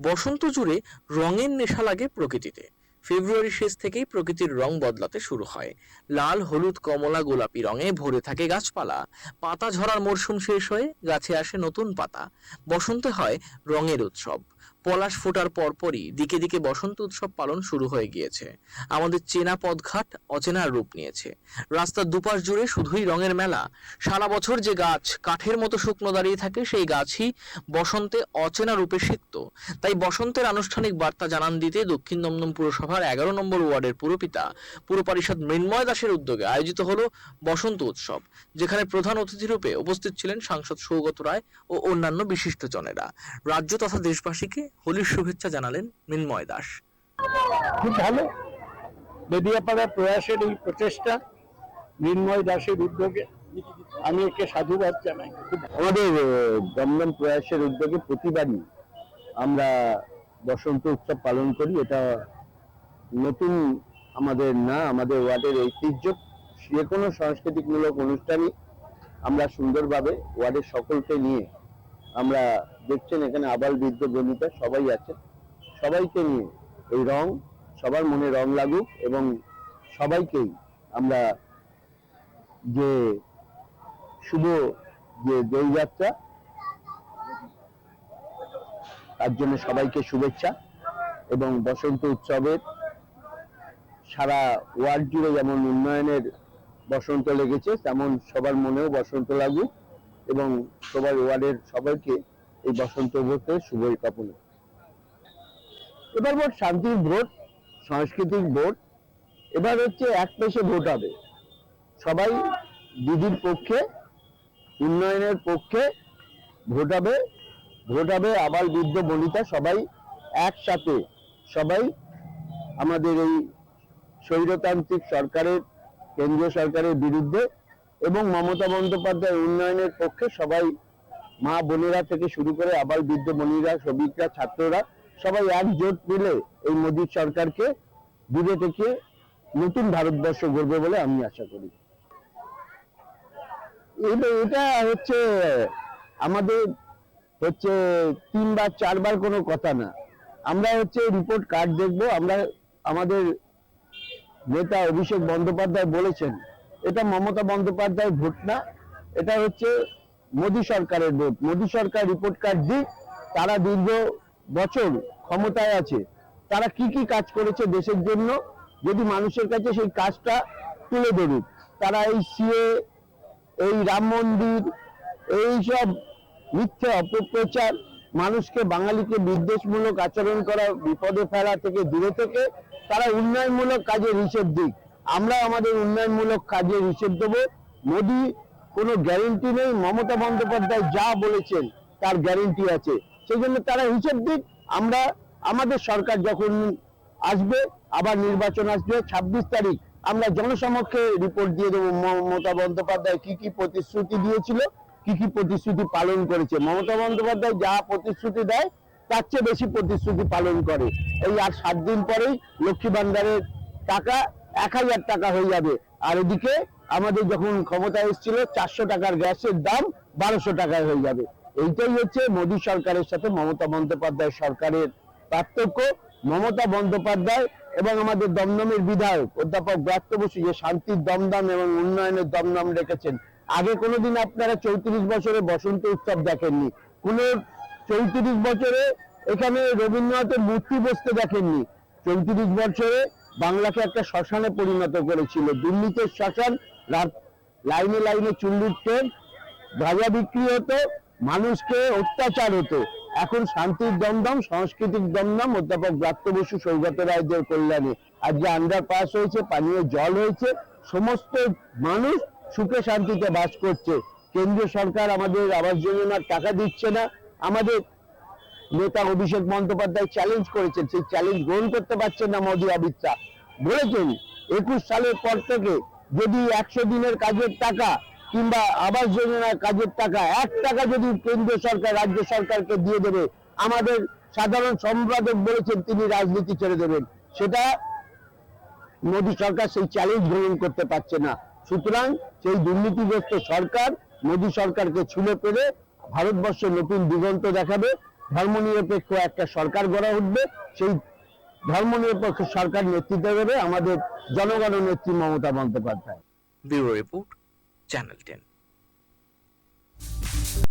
বসন্ত জুড়ে রঙের নেশা লাগে প্রকৃতিতে। ফেব্রুয়ারি শেষ থেকেই প্রকৃতির রং বদলাতে শুরু হয়। লাল, হলুদ, কমলা, গোলাপি রঙে ভরে থাকে গাছপালা। পাতা ঝরার মরশুম শেষ হয়ে গাছে আসে নতুন পাতা। বসন্তে হয় রঙের উৎসব। পলাশ ফোটার পরপরই দিকে দিকে বসন্ত উৎসব পালন শুরু হয়ে গিয়েছে। আমাদের চেনা পদঘাট অচেনার রূপ নিয়েছে। রাস্তার দুপাশ জুড়ে শুধুই রঙের মেলা। সারা বছর যে গাছ কাঠের মতো শুকনো দাঁড়িয়ে থাকে, সেই গাছই বসন্তে অচেনা রূপে সিক্ত। তাই বসন্তের আনুষ্ঠানিক বার্তা জানান দিতে দক্ষিণ দমদম পুরসভার এগারো নম্বর ওয়ার্ডের পুরপিতা পুর পরিষদ মৃন্ময় দাসের উদ্যোগে আয়োজিত হলো বসন্ত উৎসব, যেখানে প্রধান অতিথি রূপে উপস্থিত ছিলেন সাংসদ সৌগত রায় ও অন্যান্য বিশিষ্টজনেরা। রাজ্য তথা দেশবাসীকে হোলির শুভেচ্ছা জানালেন মৃন্ময় দাস। খুব ভালো। বেদিয়াপাড়ার প্রয়াসের এই প্রচেষ্টা মৃন্ময় দাসের উদ্যোগে আমি একে সাধুবাদ জানাই। আমাদের দমদম প্রয়াসের উদ্যোগে প্রতিবারই আমরা বসন্ত উৎসব পালন করি। এটা নতুন আমাদের না আমাদের ওয়ার্ডের ঐতিহ্য। যে কোনো সাংস্কৃতিকমূলক অনুষ্ঠানই আমরা সুন্দরভাবে ওয়ার্ডের সকলকে নিয়ে আমরা দেখছেন এখানে আবাল বৃদ্ধ বনিতা সবাই আছে। সবাইকে নিয়ে এই রং, সবার মনে রং লাগুক এবং সবাইকেই আমরা যে শুভ যে দোলযাত্রা, তার জন্য সবাইকে শুভেচ্ছা এবং বসন্ত উৎসবের সারা ওয়ার্ল্ড জুড়ে যেমন উন্নয়নের বসন্ত লেগেছে, তেমন সবার মনেও বসন্ত লাগুক। এবং সবার ওয়ার্ডের সবাইকে এই বসন্ত ভোটের শুভ কাপনা এবার ভোট শান্তির ভোট, সাংস্কৃতিক ভোট। এবার হচ্ছে এক পেশে ভোট হবে। সবাই দিদির পক্ষে, উন্নয়নের পক্ষে ভোট হবে। ভোট হবে আবার বৃদ্ধ বনিতা, সবাই একসাথে। সবাই আমাদের এই স্বৈরতান্ত্রিক সরকারের, কেন্দ্রীয় সরকারের বিরুদ্ধে এবং মমতা বন্দ্যোপাধ্যায় উন্নয়নের পক্ষে সবাই মা বোনেরা থেকে শুরু করে আবার বৃদ্ধ বনিরা শ্রমিকরা, ছাত্ররা সবাই একজোট মিলে এই মোদী সরকারকে দূরে থেকে নতুন ভারতবর্ষ গড়বে বলে আমি আশা করি। এটা হচ্ছে, আমাদের হচ্ছে তিনবার, চারবার কোনো কথা না। আমরা হচ্ছে রিপোর্ট কার্ড দেখব, আমরা আমাদের নেতা অভিষেক বন্দ্যোপাধ্যায় বলেছেন এটা মমতা বন্দ্যোপাধ্যায় ভোট না, এটা হচ্ছে মোদী সরকারের ভোট। মোদী সরকার রিপোর্ট কার্ড দিক তারা দীর্ঘ বছর ক্ষমতায় আছে। তারা কি কি কাজ করেছে দেশের জন্য? যদি মানুষের কাছে সেই কাজটা তুলে ধরুক, তারা এই সিএ, এই রাম মন্দির, এই সব মিথ্যে অপপ্রচার, মানুষকে বাঙালিকে বিদ্বেষমূলক আচরণ করা, বিপদে ফেলা থেকে দূরে থেকে তারা উন্নয়নমূলক কাজের হিসেব দিক। আমরা আমাদের উন্নয়নমূলক কাজের হিসেব দেবো। মোদি, কোনো গ্যারেন্টি নেই। মমতা বন্দ্যোপাধ্যায় যা বলেছেন, তার গ্যারেন্টি আছে। সেই জন্য তারা হিসেব দিক। আমরা, আমাদের সরকার যখন আসবে, আবার নির্বাচন আসবে, ছাব্বিশ তারিখ, আমরা জনসমক্ষে রিপোর্ট দিয়ে দেবো মমতা বন্দ্যোপাধ্যায় কি কি প্রতিশ্রুতি দিয়েছিল, কি কি প্রতিশ্রুতি পালন করেছে। মমতা বন্দ্যোপাধ্যায় যা প্রতিশ্রুতি দেয়, তার চেয়ে বেশি প্রতিশ্রুতি পালন করে। এই আর সাত দিন পরেই লক্ষ্মী ভান্ডারের টাকা এক হাজার টাকা হয়ে যাবে। আর এদিকে আমাদের যখন ক্ষমতা এসেছিল, চারশো টাকার গ্যাসের দাম বারোশো টাকায় হয়ে যাবে। এইটাই হচ্ছে মোদী সরকারের সাথে মমতা বন্দ্যোপাধ্যায় সরকারের পার্থক্য। মমতা বন্দ্যোপাধ্যায় এবং আমাদের দমদমের বিধায়ক অধ্যাপক ব্রাত্য বসু যে শান্তির দমদম এবং উন্নয়নের দমদম রেখেছেন। আগে কোনোদিন আপনারা চৌত্রিশ বছরে বসন্ত উৎসব দেখেননি। কোন চৌত্রিশ বছরে এখানে রবীন্দ্রনাথের মূর্তি বসতে দেখেননি। চৌত্রিশ বছরে বাংলাকে একটা শ্মশানে পরিণত করেছিল। দিল্লিতে শ্মশান লাইনে লাইনে চুল্লুর ট্রেন গাঁজা বিক্রি হতো, মানুষকে অত্যাচার হতো। এখন শান্তির দমদম, সাংস্কৃতিক দমদম, অধ্যাপক ব্রাত্য বসু, সৌগত রায়দের কল্যাণে। আজকে আন্ডার পাস হয়েছে, পানীয় জল হয়েছে, সমস্ত মানুষ সুখে শান্তিতে বাস করছে। কেন্দ্রীয় সরকার আমাদের আবাস যোজনার টাকা দিচ্ছে না। আমাদের নেতা অভিষেক বন্দ্যোপাধ্যায় চ্যালেঞ্জ করেছেন, সেই চ্যালেঞ্জ গ্রহণ করতে পারছেন না মোদী অমিত শাহ। বলেছেন, একুশ সালের পর থেকে যদি একশো দিনের কাজের টাকা কিংবা আবাস যোজনার কাজের টাকা, এক টাকা যদি কেন্দ্র সরকার, রাজ্য সরকারকে দিয়ে দেবে, আমাদের সাধারণ সম্পাদক বলেছেন, তিনি রাজনীতি ছেড়ে দেবেন। সেটা মোদী সরকার সেই চ্যালেঞ্জ গ্রহণ করতে পারছে না। সুতরাং সেই দুর্নীতিগ্রস্ত সরকার মোদী সরকারকে ছুলে পেরে ভারতবর্ষে নতুন দিগন্ত দেখাবে। ধর্মনিরপেক্ষ একটা সরকার গড়া উঠবে, সেই ধর্মনিরপেক্ষ সরকার নেতৃত্ব দেবে আমাদের জনগণ নেত্রী Mamata Bandyopadhyay. Bureau report, channel ten.